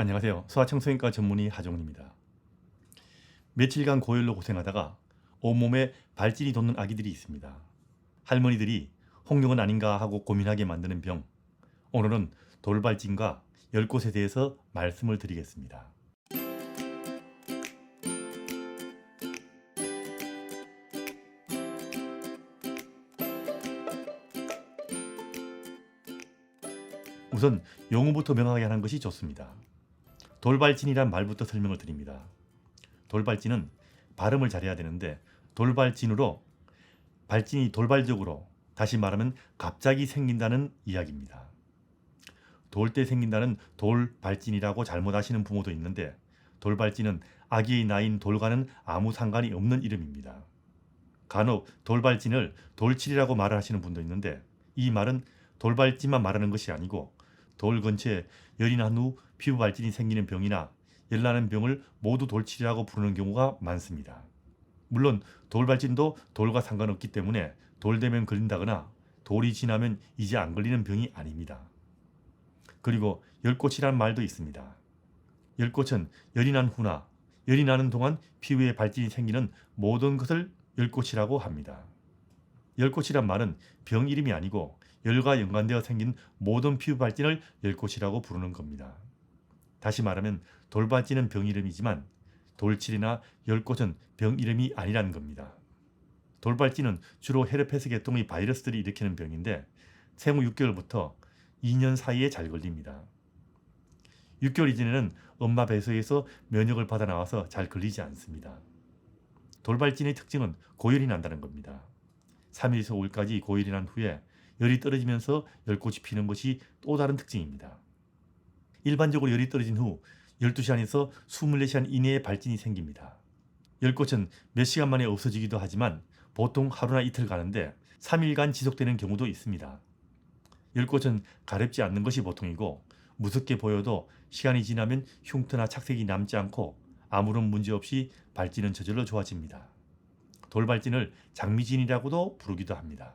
안녕하세요. 소아청소년과 전문의 하종훈입니다. 며칠간 고열로 고생하다가 온몸에 발진이 돋는 아기들이 있습니다. 할머니들이 홍룡은 아닌가 하고 고민하게 만드는 병. 오늘은 돌발진과 열 곳에 대해서 말씀을 드리겠습니다. 우선 용어부터 명확하게 하는 것이 좋습니다. 돌발진이란 말부터 설명을 드립니다. 돌발진은 발음을 잘해야 되는데 돌발진으로 발진이 돌발적으로 다시 말하면 갑자기 생긴다는 이야기입니다. 돌 때 생긴다는 돌발진이라고 잘못하시는 부모도 있는데 돌발진은 아기의 나이인 돌과는 아무 상관이 없는 이름입니다. 간혹 돌발진을 돌칠이라고 말을 하시는 분도 있는데 이 말은 돌발진만 말하는 것이 아니고 돌 근처에 열이 난 후 피부 발진이 생기는 병이나 열나는 병을 모두 돌칠이라고 부르는 경우가 많습니다. 물론 돌발진도 돌과 상관없기 때문에 돌되면 걸린다거나 돌이 지나면 이제 안 걸리는 병이 아닙니다. 그리고 열꽃이란 말도 있습니다. 열꽃은 열이 난 후나 열이 나는 동안 피부에 발진이 생기는 모든 것을 열꽃이라고 합니다. 열꽃이란 말은 병 이름이 아니고 열과 연관되어 생긴 모든 피부 발진을 열꽃이라고 부르는 겁니다. 다시 말하면 돌발진은 병 이름이지만 돌칠이나 열꽃은 병 이름이 아니라는 겁니다. 돌발진은 주로 헤르페스 계통의 바이러스들이 일으키는 병인데 생후 6개월부터 2년 사이에 잘 걸립니다. 6개월 이전에는 엄마 배속에서 면역을 받아 나와서 잘 걸리지 않습니다. 돌발진의 특징은 고열이 난다는 겁니다. 3일에서 5일까지 고열이 난 후에 열이 떨어지면서 열꽃이 피는 것이 또 다른 특징입니다. 일반적으로 열이 떨어진 후 12시간에서 24시간 이내에 발진이 생깁니다. 열꽃은 몇 시간 만에 없어지기도 하지만 보통 하루나 이틀 가는데 3일간 지속되는 경우도 있습니다. 열꽃은 가렵지 않는 것이 보통이고 무섭게 보여도 시간이 지나면 흉터나 착색이 남지 않고 아무런 문제 없이 발진은 저절로 좋아집니다. 돌발진을 장미진이라고도 부르기도 합니다.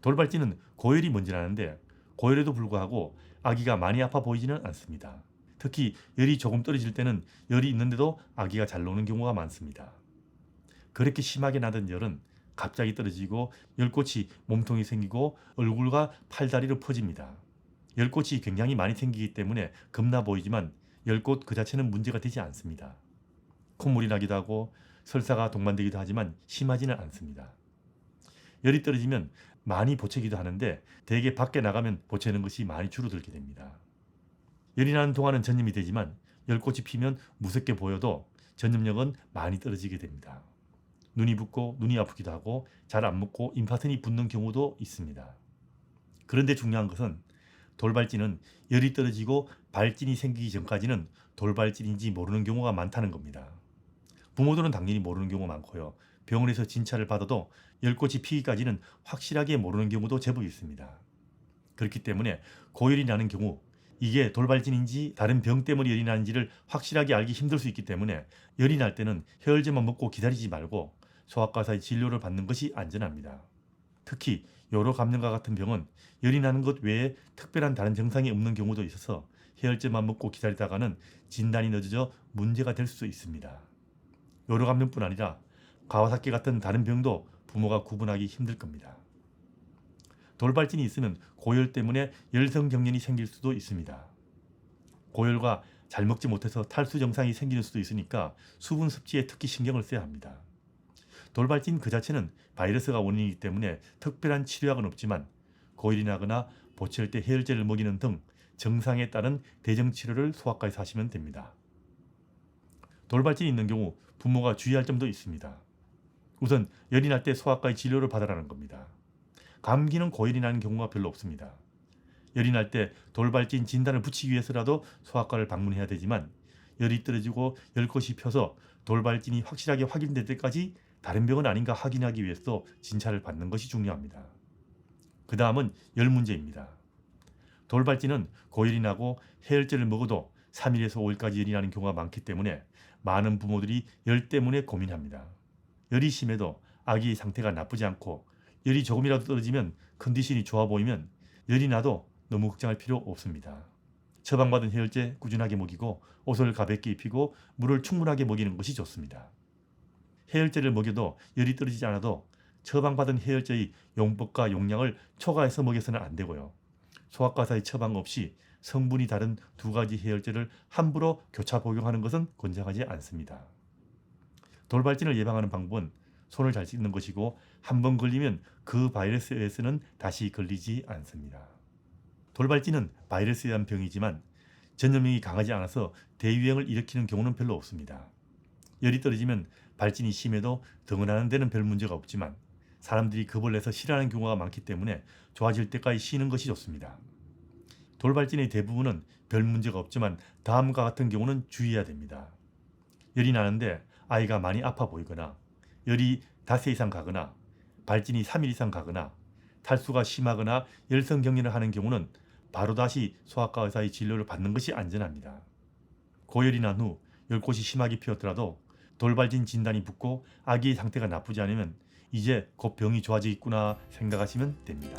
돌발진은 고열이 먼저 나는데 고열에도 불구하고 아기가 많이 아파 보이지는 않습니다. 특히 열이 조금 떨어질 때는 열이 있는데도 아기가 잘 노는 경우가 많습니다. 그렇게 심하게 나던 열은 갑자기 떨어지고 열꽃이 몸통이 생기고 얼굴과 팔다리로 퍼집니다. 열꽃이 굉장히 많이 생기기 때문에 겁나 보이지만 열꽃 그 자체는 문제가 되지 않습니다. 콧물이 나기도 하고 설사가 동반되기도 하지만 심하지는 않습니다. 열이 떨어지면 많이 보채기도 하는데 대개 밖에 나가면 보채는 것이 많이 줄어들게 됩니다. 열이 나는 동안은 전염이 되지만 열꽃이 피면 무섭게 보여도 전염력은 많이 떨어지게 됩니다. 눈이 붓고 눈이 아프기도 하고 잘 안 먹고 임파선이 붓는 경우도 있습니다. 그런데 중요한 것은 돌발진은 열이 떨어지고 발진이 생기기 전까지는 돌발진인지 모르는 경우가 많다는 겁니다. 부모들은 당연히 모르는 경우가 많고요. 병원에서 진찰을 받아도 열꽃이 피기까지는 확실하게 모르는 경우도 제법 있습니다. 그렇기 때문에 고열이 나는 경우 이게 돌발진인지 다른 병 때문에 열이 나는지를 확실하게 알기 힘들 수 있기 때문에 열이 날 때는 혈제만 먹고 기다리지 말고 소아과사의 진료를 받는 것이 안전합니다. 특히 요로 감염과 같은 병은 열이 나는 것 외에 특별한 다른 증상이 없는 경우도 있어서 해열제만 먹고 기다리다가는 진단이 늦어져 문제가 될수 있습니다. 요로 감염뿐 아니라 가와사키 같은 다른 병도 부모가 구분하기 힘들 겁니다. 돌발진이 있으면 고열 때문에 열성 경련이 생길 수도 있습니다. 고열과 잘 먹지 못해서 탈수 증상이 생기는 수도 있으니까 수분 섭취에 특히 신경을 써야 합니다. 돌발진 그 자체는 바이러스가 원인이기 때문에 특별한 치료약은 없지만 고열이 나거나 보채할 때 해열제를 먹이는 등 증상에 따른 대증 치료를 소아과에서 하시면 됩니다. 돌발진이 있는 경우 부모가 주의할 점도 있습니다. 우선 열이 날 때 소아과의 진료를 받으라는 겁니다. 감기는 고열이 나는 경우가 별로 없습니다. 열이 날 때 돌발진 진단을 붙이기 위해서라도 소아과를 방문해야 되지만 열이 떨어지고 열꽃이 펴서 돌발진이 확실하게 확인될 때까지 다른 병은 아닌가 확인하기 위해서 진찰을 받는 것이 중요합니다. 그 다음은 열 문제입니다. 돌발진은 고열이 나고 해열제를 먹어도 3일에서 5일까지 열이 나는 경우가 많기 때문에 많은 부모들이 열 때문에 고민합니다. 열이 심해도 아기의 상태가 나쁘지 않고 열이 조금이라도 떨어지면 컨디션이 좋아 보이면 열이 나도 너무 걱정할 필요 없습니다. 처방받은 해열제 꾸준하게 먹이고 옷을 가볍게 입히고 물을 충분하게 먹이는 것이 좋습니다. 해열제를 먹여도 열이 떨어지지 않아도 처방받은 해열제의 용법과 용량을 초과해서 먹여서는 안 되고요. 소아과사의 처방 없이 성분이 다른 두 가지 해열제를 함부로 교차 복용하는 것은 권장하지 않습니다. 돌발진을 예방하는 방법은 손을 잘 씻는 것이고 한 번 걸리면 그 바이러스에서는 다시 걸리지 않습니다. 돌발진은 바이러스에 의한 병이지만 전염력이 강하지 않아서 대유행을 일으키는 경우는 별로 없습니다. 열이 떨어지면 발진이 심해도 등원하는 데는 별 문제가 없지만 사람들이 겁을 내서 싫어하는 경우가 많기 때문에 좋아질 때까지 쉬는 것이 좋습니다. 돌발진의 대부분은 별 문제가 없지만 다음과 같은 경우는 주의해야 됩니다. 열이 나는데 아이가 많이 아파 보이거나 열이 닷새 이상 가거나 발진이 3일 이상 가거나 탈수가 심하거나 열성 경련을 하는 경우는 바로 다시 소아과 의사의 진료를 받는 것이 안전합니다. 고열이 난 후 열꽃이 심하게 피었더라도 돌발진 진단이 붙고 아기의 상태가 나쁘지 않으면 이제 곧 병이 좋아지겠구나 생각하시면 됩니다.